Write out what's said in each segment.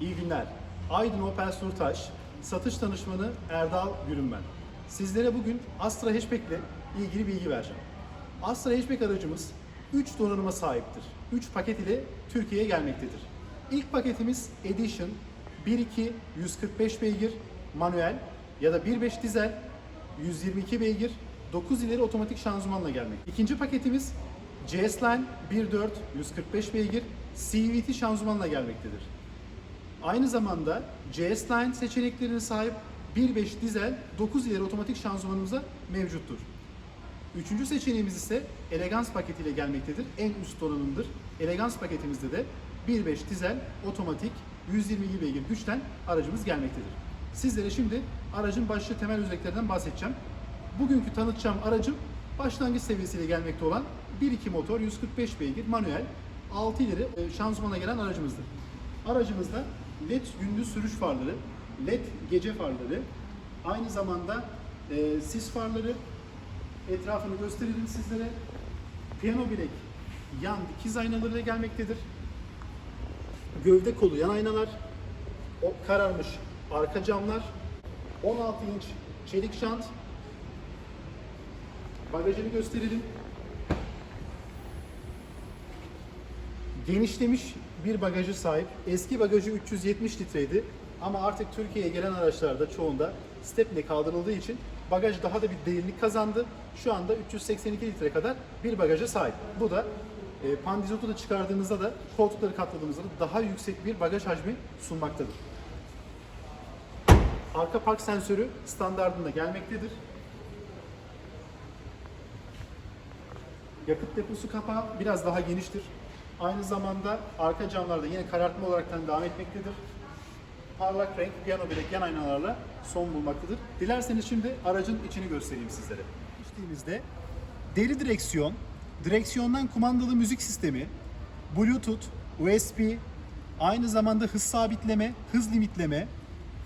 İyi günler. Aydın Opel Surtaş, satış danışmanı Erdal Gürün ben. Sizlere bugün Astra Hatchback ile ilgili bilgi vereceğim. Astra Hatchback aracımız 3 donanıma sahiptir. 3 paket ile Türkiye'ye gelmektedir. İlk paketimiz Edition 1.2 145 beygir manuel ya da 1.5 dizel 122 beygir 9 ileri otomatik şanzımanla gelmek. İkinci paketimiz GS Line 1.4 145 beygir CVT şanzımanla gelmektedir. Aynı zamanda GS Line seçeneklerine sahip 1.5 dizel 9 ileri otomatik şanzımanımız da mevcuttur. Üçüncü seçeneğimiz ise Elegans paketiyle gelmektedir. En üst donanımdır. Elegans paketimizde de 1.5 dizel otomatik 120 beygir güçten aracımız gelmektedir. Sizlere şimdi aracın başlı temel özelliklerinden bahsedeceğim. Bugünkü tanıtacağım aracım başlangıç seviyesiyle gelmekte olan 1.2 motor 145 beygir manuel 6 ileri e, şanzımana gelen aracımızdır. Aracımızda LED gündüz sürüş farları, LED gece farları, aynı zamanda e, sis farları, etrafını gösterelim sizlere. Piyano bilek yan dikiz aynalarıyla gelmektedir. Gövde kolu yan aynalar, o kararmış arka camlar, 16 inç çelik şant, bagajını gösterelim. Genişlemiş bir bagajı sahip. Eski bagajı 370 litreydi ama artık Türkiye'ye gelen araçlarda çoğunda stepne kaldırıldığı için bagaj daha da bir derinlik kazandı. Şu anda 382 litre kadar bir bagaja sahip. Bu da e, pandizotu da çıkardığımızda da koltukları katladığımızda da daha yüksek bir bagaj hacmi sunmaktadır. Arka park sensörü standartında gelmektedir. Yakıt deposu kapağı biraz daha geniştir. Aynı zamanda arka camlarda yine karartma olaraktan devam etmektedir. Parlak renk piyano bilek yan aynalarla son bulmaktadır. Dilerseniz şimdi aracın içini göstereyim sizlere. Geçtiğimizde deri direksiyon, direksiyondan kumandalı müzik sistemi, Bluetooth, USB, aynı zamanda hız sabitleme, hız limitleme,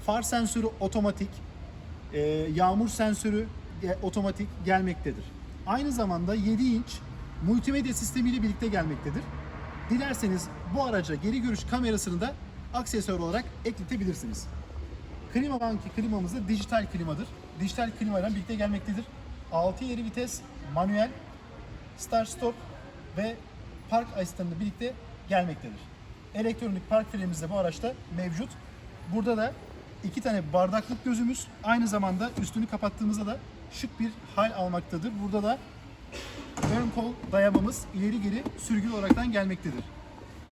far sensörü otomatik, e, yağmur sensörü otomatik gelmektedir. Aynı zamanda 7 inç multimedya sistemiyle birlikte gelmektedir. Dilerseniz bu araca geri görüş kamerasını da aksesuar olarak ekletebilirsiniz. Klima banki klimamız da dijital klimadır. Dijital klima ile birlikte gelmektedir. 6 ileri vites, manuel, start stop ve park asistanıyla birlikte gelmektedir. Elektronik park frenimiz de bu araçta mevcut. Burada da iki tane bardaklık gözümüz aynı zamanda üstünü kapattığımızda da şık bir hal almaktadır. Burada da ön kol dayamamız ileri geri sürgülü olaraktan gelmektedir.